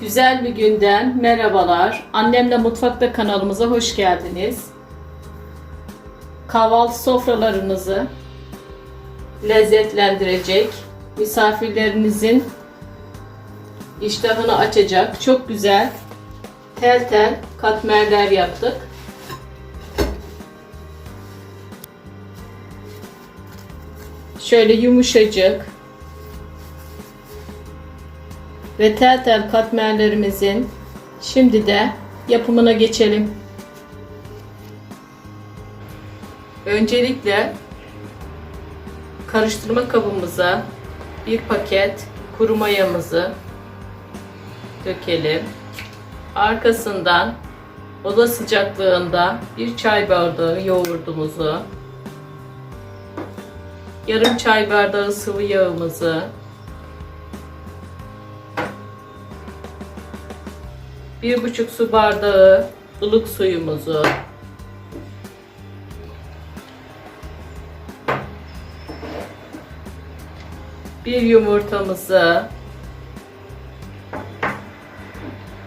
Güzel bir günden merhabalar. Annemle Mutfakta kanalımıza hoş geldiniz. Kahvaltı sofralarınızı lezzetlendirecek, misafirlerinizin iştahını açacak çok güzel tel tel katmerler yaptık. Şöyle yumuşacık, ve tel tel katmerlerimizin şimdi de yapımına geçelim. Öncelikle karıştırma kabımıza bir paket kuru mayamızı dökelim. Arkasından oda sıcaklığında bir çay bardağı yoğurdumuzu, yarım çay bardağı sıvı yağımızı, bir buçuk su bardağı ılık suyumuzu bir yumurtamızı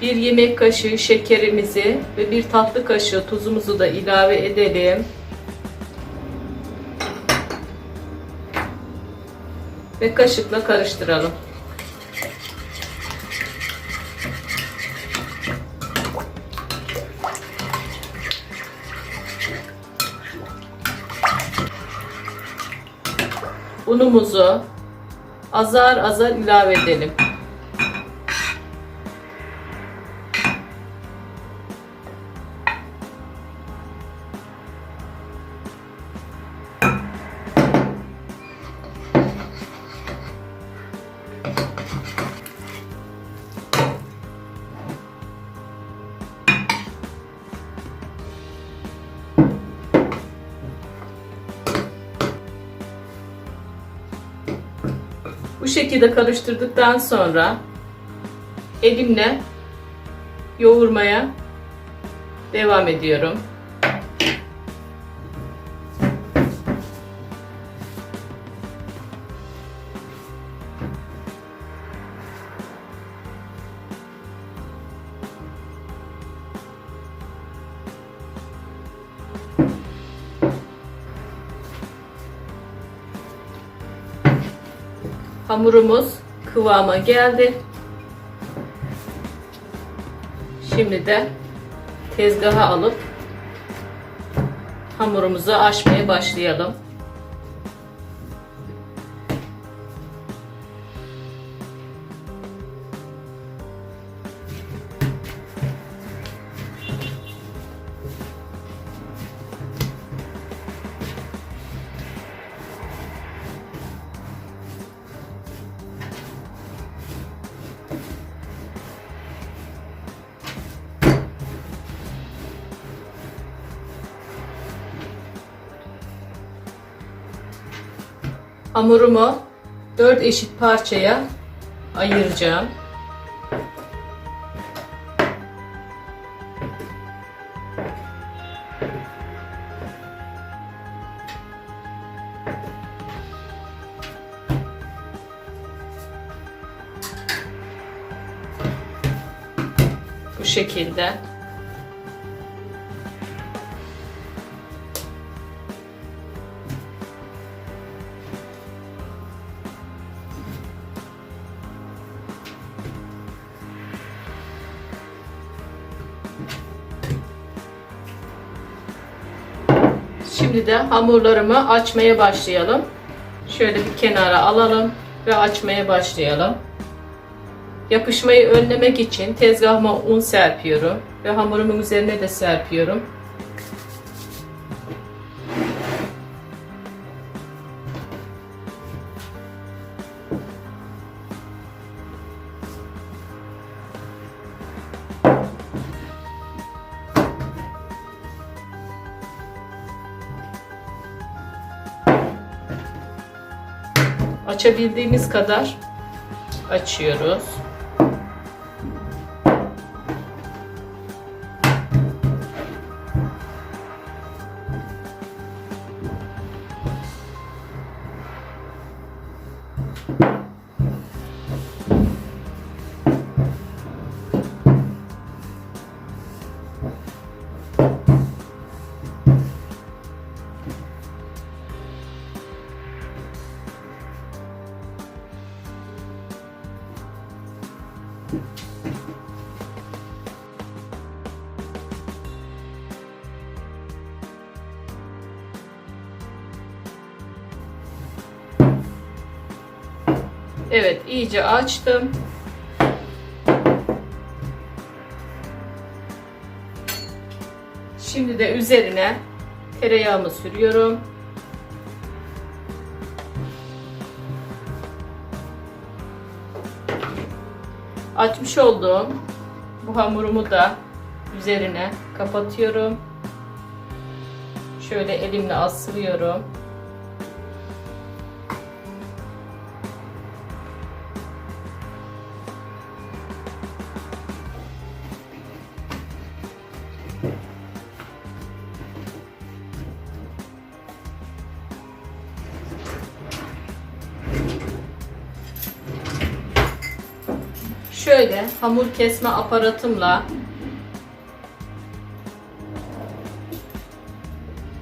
bir yemek kaşığı şekerimizi ve bir tatlı kaşığı tuzumuzu da ilave edelim. Ve kaşıkla karıştıralım. Unumuzu azar azar ilave edelim. Bu şekilde karıştırdıktan sonra elimle yoğurmaya devam ediyorum. Hamurumuz kıvama geldi. Şimdi de tezgaha alıp hamurumuzu açmaya başlayalım. Hamurumu 4 eşit parçaya ayıracağım. Bu şekilde. Şimdi de hamurlarımı açmaya başlayalım. Şöyle bir kenara alalım ve açmaya başlayalım. Yapışmayı önlemek için tezgahıma un serpiyorum ve hamurumun üzerine de serpiyorum. Açabildiğimiz kadar açıyoruz. Evet, iyice açtım. Şimdi de üzerine tereyağımı sürüyorum. Açmış olduğum bu hamurumu da üzerine kapatıyorum. Şöyle elimle asılıyorum. Hamur kesme aparatımla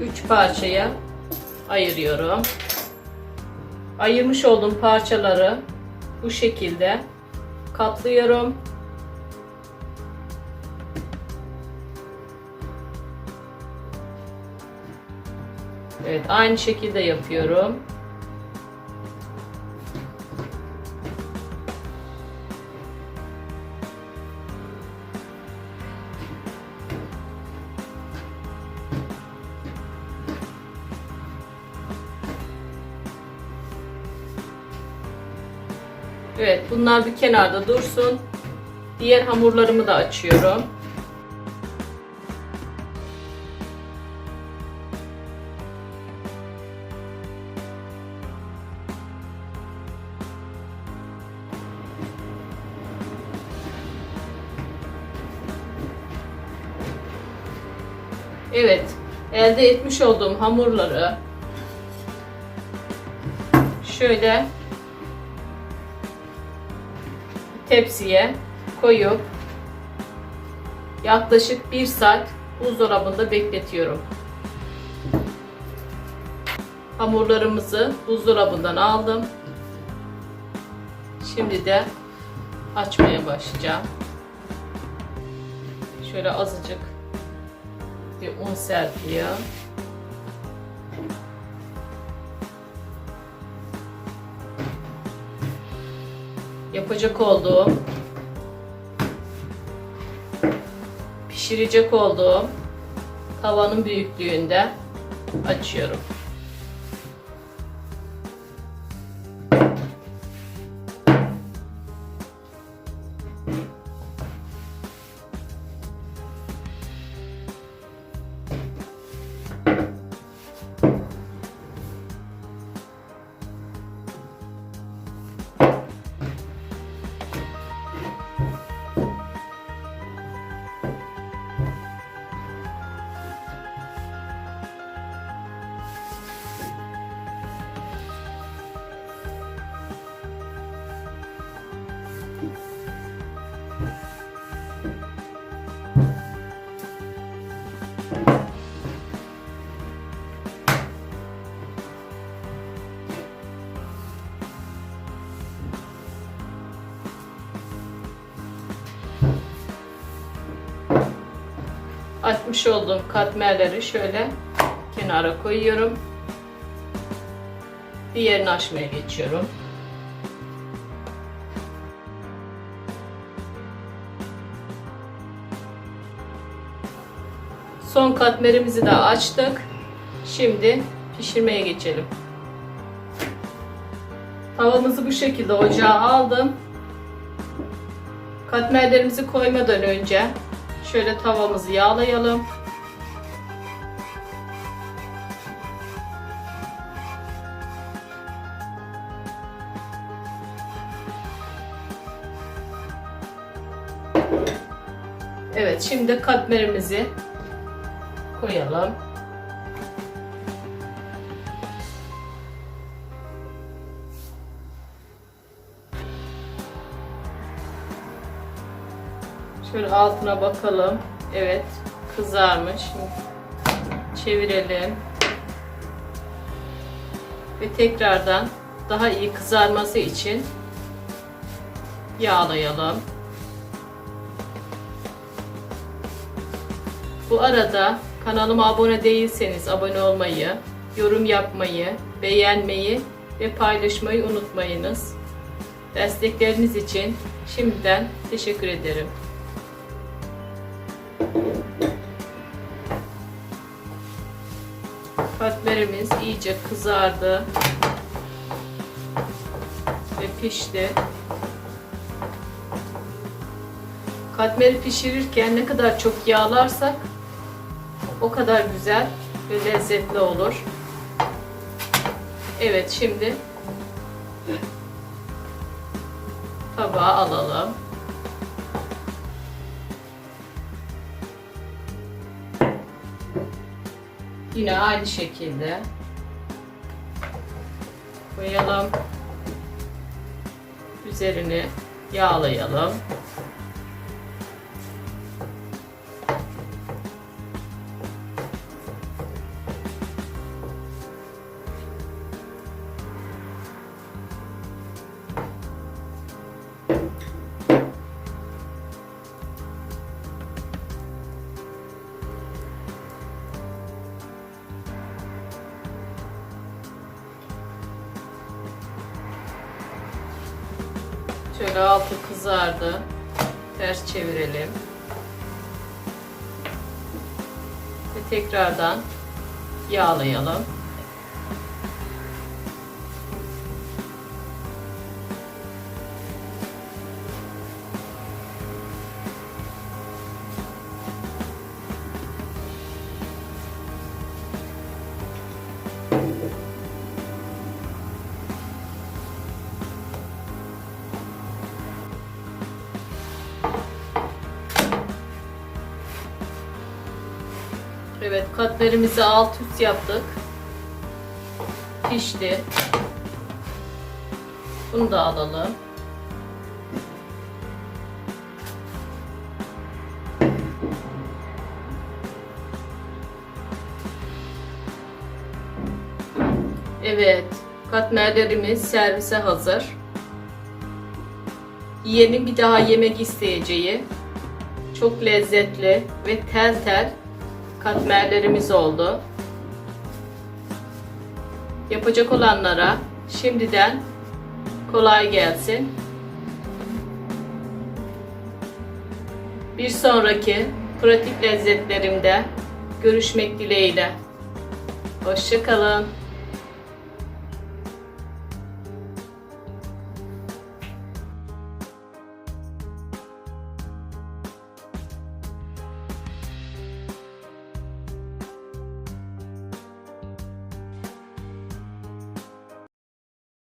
3 parçaya ayırıyorum. Ayırmış olduğum parçaları bu şekilde katlıyorum. Evet, aynı şekilde yapıyorum. Evet, bunlar bir kenarda dursun. Diğer hamurlarımı da açıyorum. Evet, elde etmiş olduğum hamurları şöyle tepsiye koyup yaklaşık 1 saat buzdolabında bekletiyorum. Hamurlarımızı buzdolabından aldım. Şimdi de açmaya başlayacağım. Şöyle azıcık bir un serpiyor. Yapacak olduğum pişirecek olduğum tavanın büyüklüğünde açıyorum. Açmış olduğum katmerleri şöyle kenara koyuyorum. Diğerini açmaya geçiyorum. Son katmerimizi de açtık. Şimdi pişirmeye geçelim. Tavamızı bu şekilde ocağa aldım. Katmerlerimizi koymadan önce şöyle tavamızı yağlayalım. Evet, şimdi katmerimizi koyalım. Altına bakalım. Evet kızarmış. Şimdi çevirelim. Ve tekrardan daha iyi kızarması için yağlayalım. Bu arada kanalıma abone değilseniz abone olmayı, yorum yapmayı, beğenmeyi ve paylaşmayı unutmayınız. Destekleriniz için şimdiden teşekkür ederim. Katmerimiz iyice kızardı ve pişti. Katmeri pişirirken ne kadar çok yağlarsak o kadar güzel ve lezzetli olur. Evet şimdi tabağa alalım. Yine aynı şekilde koyalım. Üzerini yağlayalım. Şöyle altı kızardı. Ters çevirelim. Ve tekrardan yağlayalım. Evet katmerimizi alt üst yaptık. Pişti. Bunu da alalım. Evet, katmerlerimiz servise hazır. Yiyenin bir daha yemek isteyeceği çok lezzetli ve tel tel katmerlerimiz oldu. Yapacak olanlara şimdiden kolay gelsin. Bir sonraki pratik lezzetlerimde görüşmek dileğiyle. Hoşçakalın.